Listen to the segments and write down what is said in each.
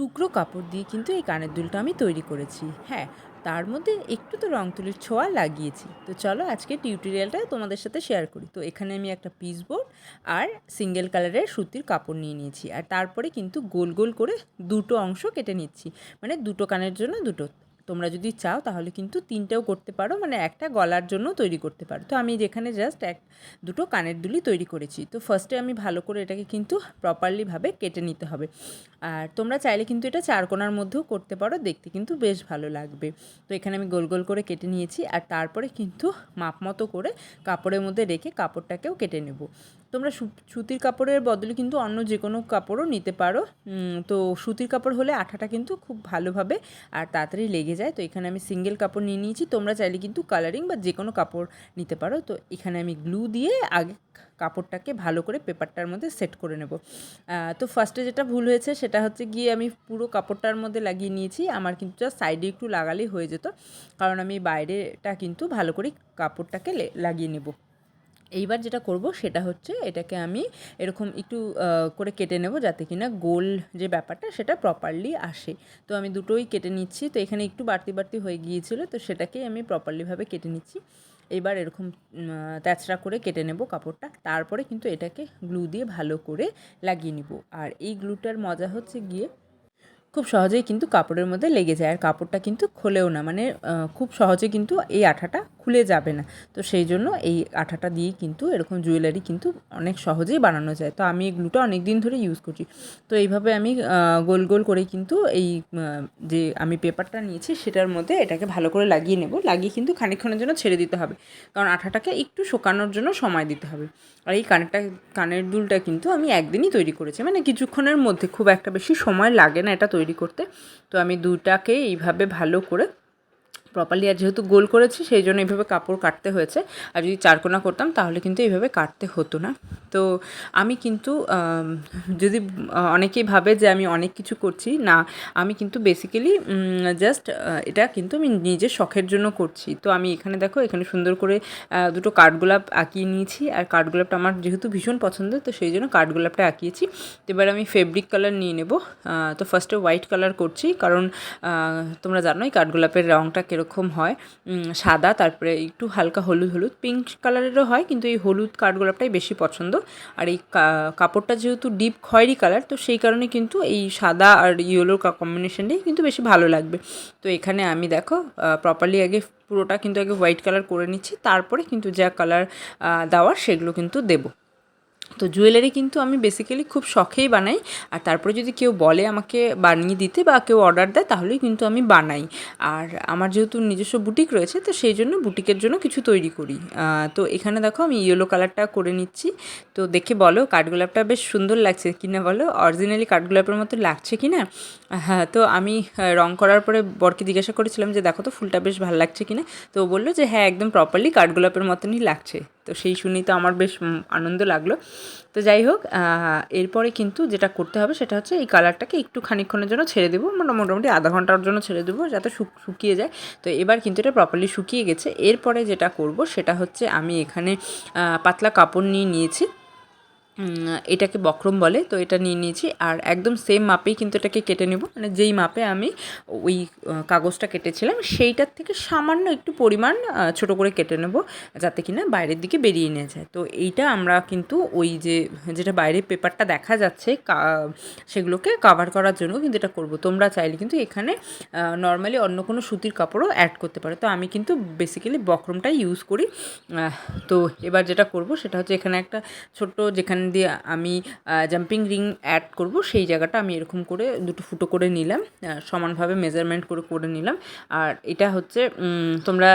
টুকরো কাপড় দিয়ে কিন্তু এই কানের দুলটা আমি তৈরি করেছি। হ্যাঁ তার মধ্যে একটু তো রং তুলির ছোঁয়া লাগিয়েছি। তো চলো আজকে টিউটোরিয়ালটা তোমাদের সাথে শেয়ার করি। তো এখানে আমি একটা পিস বোর্ড আর সিঙ্গেল কালারের সুতির কাপড় নিয়ে নিয়েছি। আর তারপরে কিন্তু গোল গোল করে দুটো অংশ কেটে নিচ্ছি। মানে দুটো কানের জন্য দুটো। তোমরা যদি চাও, তাহলে কিন্তু তিনটেও করতে পারো মানে একটা গলার জন্য তৈরি করতে পারো। তো আমি যেখানে জাস্ট এক, দুটো কানের দুলি তৈরি করেছি। তো ফার্স্টে আমি ভালো করে এটাকে কিন্তু প্রপারলিভাবে কেটে নিতে হবে। আর তোমরা চাইলে কিন্তু এটা চার কোনার মধ্যেও করতে পারো, দেখতে কিন্তু বেশ ভালো লাগবে। তো এখানে আমি গোল গোল করে কেটে নিয়েছি, আর তারপরে কিন্তু মাপ মতো করে কাপড়ের মধ্যে রেখে কাপড়টাকেও কেটে নেব। তোমরা সুতির কাপড়ের বদলে কিন্তু অন্য যে কোনো কাপড়ও নিতে পারো। তো সুতির কাপড় হলে আঠাটা কিন্তু খুব ভালোভাবে আর তাড়াতাড়ি লেগে যায়। তো এখানে আমি সিঙ্গেল কাপড় নিয়ে নিয়েছি। তোমরা চাইলে কিন্তু কালারিং বা যে কোনো কাপড় নিতে পারো। তো এখানে আমি গ্লু দিয়ে আগে কাপড়টাকে ভালো করে পেপারটার মধ্যে সেট করে নেব। তো ফার্স্টে যেটা ভুল হয়েছে সেটা হচ্ছে গিয়ে আমি পুরো কাপড়টার মধ্যে লাগিয়ে নিয়েছি। আমার কিন্তু জাস্ট সাইডে একটু লাগালেই হয়ে যেত। কারণ আমি বাইরেটা কিন্তু ভালো করে কাপড়টাকে লাগিয়ে নেব। এইবার যেটা করব সেটা হচ্ছে এটাকে আমি এরকম একটু করে কেটে নেব যাতে কিনা গোল যে ব্যাপারটা সেটা প্রপারলি আসে। তো আমি দুটোই কেটে নিচ্ছি। তো এখানে একটু বাড়তি বাড়তি হয়ে গিয়েছিল, তো সেটাকেই আমি প্রপারলিভাবে কেটে নিচ্ছি। এবার এরকম তেচড়া করে কেটে নেব কাপড়টা। তারপরে কিন্তু এটাকে গ্লু দিয়ে ভালো করে লাগিয়ে নিব। আর এই গ্লুটার মজা হচ্ছে গিয়ে খুব সহজেই কিন্তু কাপড়ের মধ্যে লেগে যায়। আর কাপড়টা কিন্তু খোলেও না। মানে খুব সহজে কিন্তু এই আঠাটা খুলে যাবে না। তো সেই জন্য এই আঠাটা দিয়ে কিন্তু এরকম জুয়েলারি কিন্তু অনেক সহজেই বানানো যায়। তো আমি এই অনেক দিন ধরে ইউজ করছি। তো এইভাবে আমি গোল গোল করে কিন্তু এই যে আমি পেপারটা নিয়েছি, সেটার মধ্যে এটাকে ভালো করে লাগিয়ে নেব। লাগিয়ে কিন্তু খানিকক্ষণের জন্য ছেড়ে দিতে হবে। কারণ আঠাটাকে একটু শোকানোর জন্য সময় দিতে হবে। আর এই কানেরটা, কানের দুলটা কিন্তু আমি একদিনই তৈরি করেছি। মানে কিছুক্ষণের মধ্যে। খুব একটা বেশি সময় লাগে না এটা তৈরি করতে। তো আমি দুটাকে এইভাবে ভালো করে প্রপারলি আর যেহেতু গোল করেছি, সেই জন্য এইভাবে কাপড় কাটতে হয়েছে। আর যদি চারকোনা করতাম, তাহলে কিন্তু এইভাবে কাটতে হতো না। তো আমি কিন্তু যদি অনেকেই ভাবে যে আমি অনেক কিছু করছি, না, আমি কিন্তু বেসিক্যালি জাস্ট এটা কিন্তু আমি নিজের শখের জন্য করছি। তো আমি এখানে দেখো, এখানে সুন্দর করে দুটো কাঠগোলাপ আঁকিয়ে নিয়েছি। আর কাঠগোলাপটা আমার যেহেতু ভীষণ পছন্দ, তো সেই জন্য কাঠগোলাপটা আঁকিয়েছি। এবার আমি ফেব্রিক কালার নিয়ে নেব। তো ফার্স্টে হোয়াইট কালার করছি। কারণ তোমরা জানোই কাঠগোলাপের রঙটা কীরকম হয় সাদা, তারপরে একটু হালকা হলুদ হলুদ পিঙ্ক কালারেরও হয়, কিন্তু এই হলুদ কাঠগোলাপটাই বেশি পছন্দ। আর এই কাপড়টা যেহেতু ডিপ খয়েরি কালার তো সেই কারণে কিন্তু এই সাদা আর ইয়েলোর কম্বিনেশনটাই কিন্তু বেশি ভালো লাগবে। তো এখানে আমি দেখো প্রপারলি আগে পুরোটা কিন্তু আগে হোয়াইট কালার করে নিচ্ছি, তারপরে কিন্তু যা কালার দেওয়ার সেগুলো কিন্তু দেবো। তো জুয়েলারি কিন্তু আমি বেসিক্যালি খুব শখেই বানাই। আর তারপরে যদি কেউ বলে আমাকে বানিয়ে দিতে বা কেউ অর্ডার দেয়, তাহলেই কিন্তু আমি বানাই। আর আমার যেহেতু নিজস্ব বুটিক রয়েছে, তো সেই জন্য বুটিকের জন্য কিছু তৈরি করি। তো এখানে দেখো আমি ইয়েলো কালারটা করে নিচ্ছি। তো দেখে বলো কাঠগোলাপটা বেশ সুন্দর লাগছে কি না বলো অরিজিনালি কাঠগোলাপের মতো লাগছে কি না হ্যাঁ তো আমি রং করার পরে বরকে জিজ্ঞাসা করেছিলাম যে, দেখো তো ফুলটা বেশ ভালো লাগছে কি না তো বলল যে হ্যাঁ একদম প্রপারলি কাঠগোলাপের মতনই লাগছে। তো সেই শুনেই তো আমার বেশ আনন্দ লাগল। তো যাই হোক এরপরে কিন্তু যেটা করতে হবে সেটা হচ্ছে এই কালারটাকে একটু খানিকক্ষণের জন্য ছেড়ে দেবো। মানে মোটামুটি আধা ঘণ্টার জন্য ছেড়ে দেবো যাতে শুক- শুকিয়ে যায়। তো এবার কিন্তু এটা প্রপারলি শুকিয়ে গেছে। এরপরে যেটা করব সেটা হচ্ছে আমি এখানে পাতলা কাপড় নিয়ে নিয়েছি। এটাকে বক্রম বলে, তো এটা নিয়ে নিয়েছি। আর একদম সেম মাপেই কিন্তু এটাকে কেটে নেব। মানে যেই মাপে আমি ওই কাগজটা কেটেছিলাম, সেইটার থেকে সামান্য একটু পরিমাণ ছোট করে কেটে নেব, যাতে কিনা বাইরের দিকে বেরিয়ে নিয়ে যায়। তো এইটা আমরা কিন্তু ওই যে, যেটা বাইরের পেপারটা দেখা যাচ্ছে সেগুলোকে কাভার করার জন্য কিন্তু এটা করব। তোমরা চাইলে কিন্তু এখানে নর্মালি অন্য কোনো সুতির কাপড়ও অ্যাড করতে পারো। তো আমি কিন্তু বেসিক্যালি বক্রমটাই ইউজ করি। তো এবার যেটা করব, সেটা হচ্ছে এখানে একটা ছোট্ট যেখানে দিয়ে আমি জাম্পিং রিং অ্যাড করব, সেই জায়গাটা আমি এরকম করে দুটো ফুটো করে নিলাম সমানভাবে মেজারমেন্ট করে করে নিলাম। আর এটা হচ্ছে তোমরা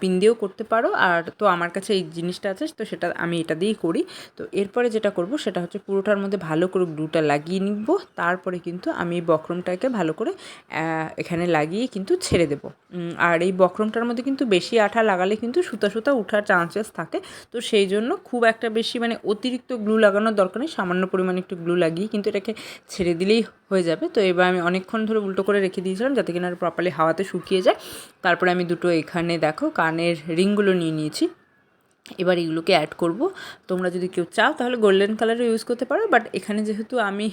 পিন দিয়েও করতে পারো। আর তো আমার কাছে এই জিনিসটা আছে, তো সেটা আমি এটা দিয়েই করি। তো এরপরে যেটা করব, সেটা হচ্ছে পুরোটার মধ্যে ভালো করে গ্লুটা লাগিয়ে নিব। তারপরে কিন্তু আমি এই বক্রমটাকে ভালো করে এখানে লাগিয়ে কিন্তু ছেড়ে দেবো। আর এই বক্রমটার মধ্যে কিন্তু বেশি আঠা লাগালে কিন্তু সুতা সুতা উঠার চান্সেস থাকে। তো সেই জন্য খুব একটা বেশি মানে অতিরিক্ত গ্লু লাগানোর দরকার নেই, সামান্য পরিমাণে একটু গ্লু লাগিয়ে কিন্তু এটাকে ছেড়ে দিলেই হয়ে যাবে। তো এবার আমি অনেকক্ষণ ধরে উল্টো করে রেখে দিয়েছিলাম যাতে কিনা প্রপারলি হাওয়াতে শুকিয়ে যায়। তারপরে আমি দুটো এখানে দেখো কানের রিংগুলো নিয়ে নিয়েছি। এবার এগুলোকে অ্যাড করব। তোমরা যদি কেউ চাও তাহলে গোল্ডেন কালারও ইউজ করতে পারো বাট এখানে যেহেতু আমি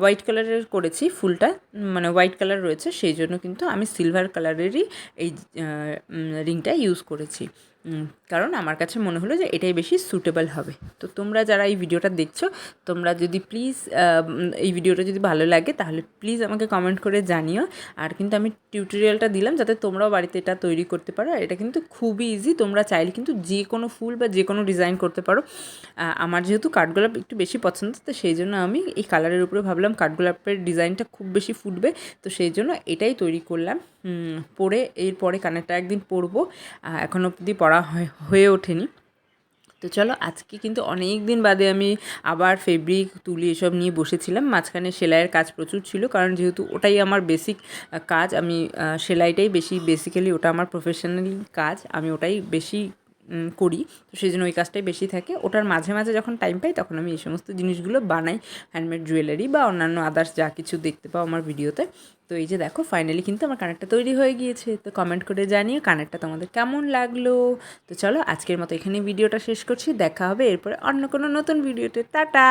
হোয়াইট কালারের করেছি ফুলটা মানে হোয়াইট কালার রয়েছে, সেই জন্য কিন্তু আমি সিলভার কালারেরই এই রিংটা ইউজ করেছি। কারণ আমার কাছে মনে হলো যে এটাই বেশি সুটেবল হবে। তো তোমরা যারা এই ভিডিওটা দেখছ, তোমরা যদি প্লিজ এই ভিডিওটা যদি ভালো লাগে, তাহলে প্লিজ আমাকে কমেন্ট করে জানিও। আর কিন্তু আমি টিউটোরিয়ালটা দিলাম যাতে তোমরাও বাড়িতে এটা তৈরি করতে পারো। আর এটা কিন্তু খুবই ইজি তোমরা চাইলে কিন্তু যে কোনো ফুল বা যে কোনো ডিজাইন করতে পারো। আমার যেহেতু কাঠগোলাপ একটু বেশি পছন্দ, তো সেই জন্য আমি এই কালারের উপরে ভাবলাম কাঠগোলাপের ডিজাইনটা খুব বেশি ফুটবে। তো সেই জন্য এটাই তৈরি করলাম। পরে এরপরে কানেরটা একদিন পরবো। এখনও অবধি পড়া হয়- হয়ে ওঠেনি। তো চলো আজকে কিন্তু অনেক দিন বাদে আমি আবার ফেব্রিক তুলি এসব নিয়ে বসেছিলাম। মাঝখানে সেলাইয়ের কাজ প্রচুর ছিল কারণ যেহেতু ওটাই আমার বেসিক কাজ, আমি সেলাইটাই বেশি বেসিক্যালি ওটা আমার প্রফেশনালি কাজ, আমি ওটাই বেশি করি। তো সেই জন্য ওই কাজটাই বেশি থাকে। ওটার মাঝে মাঝে যখন টাইম পাই, তখন আমি এই সমস্ত জিনিসগুলো বানাই। হ্যান্ডমেড জুয়েলারি বা অন্যান্য আদার্স যা কিছু দেখতে পাও আমার ভিডিওতে তো এই যে দেখো ফাইনালি কিন্তু আমার কানেরটা তৈরি হয়ে গিয়েছে। তো কমেন্ট করে জানিও কানেরটা তোমাদের কেমন লাগল। তো চলো, আজকের মতো এখানে ভিডিওটা শেষ করছি। দেখা হবে এরপরে অন্য কোনো নতুন ভিডিওতে টাটা!